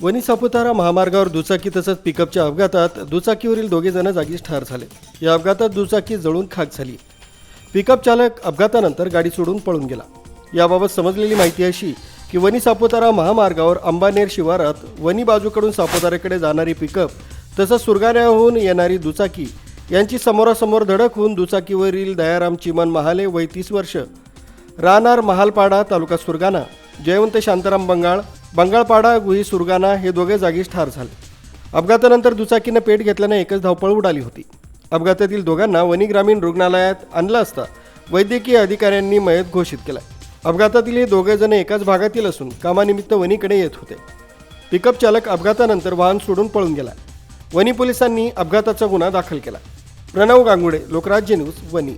वणी सापुतारा महामार्गावर दुचाकी तसंच पिकअपच्या अपघातात दुचाकीवरील दोघे जण जागीच ठार झाले. या अपघातात दुचाकी जळून खाक झाली. पिकअप चालक अपघातानंतर गाडी सोडून पळून गेला. याबाबत समजलेली माहिती अशी की वणी सापुतारा महामार्गावर अंबानेर शिवारात वणी बाजूकडून सापुताऱ्याकडे जाणारी पिकअप तसंच सुरगाण्याहून येणारी दुचाकी यांची समोरासमोर धडक होऊन दुचाकीवरील दयाराम चिमन महाले वय तीस वर्ष राहणार महालपाडा तालुका सुरगाणा जयवंत शांताराम बंगाळ बंगाळपाडा गुही सुरगाणा हे दोघे जागीच ठार झाले. अपघातानंतर दुचाकीनं पेट घेतल्याने एकच धावपळ उडाली होती. अपघातातील दोघांना वनी ग्रामीण रुग्णालयात आणलं असता वैद्यकीय अधिकाऱ्यांनी मयत घोषित केला अपघातातील हे दोघे जण एकाच भागातील असून कामानिमित्त वनीकडे येत होते. पिकअप चालक अपघातानंतर वाहन सोडून पळून गेला. वनी पोलिसांनी अपघाताचा गुन्हा दाखल केला. प्रणव गांगुडे लोकराज्य न्यूज वनी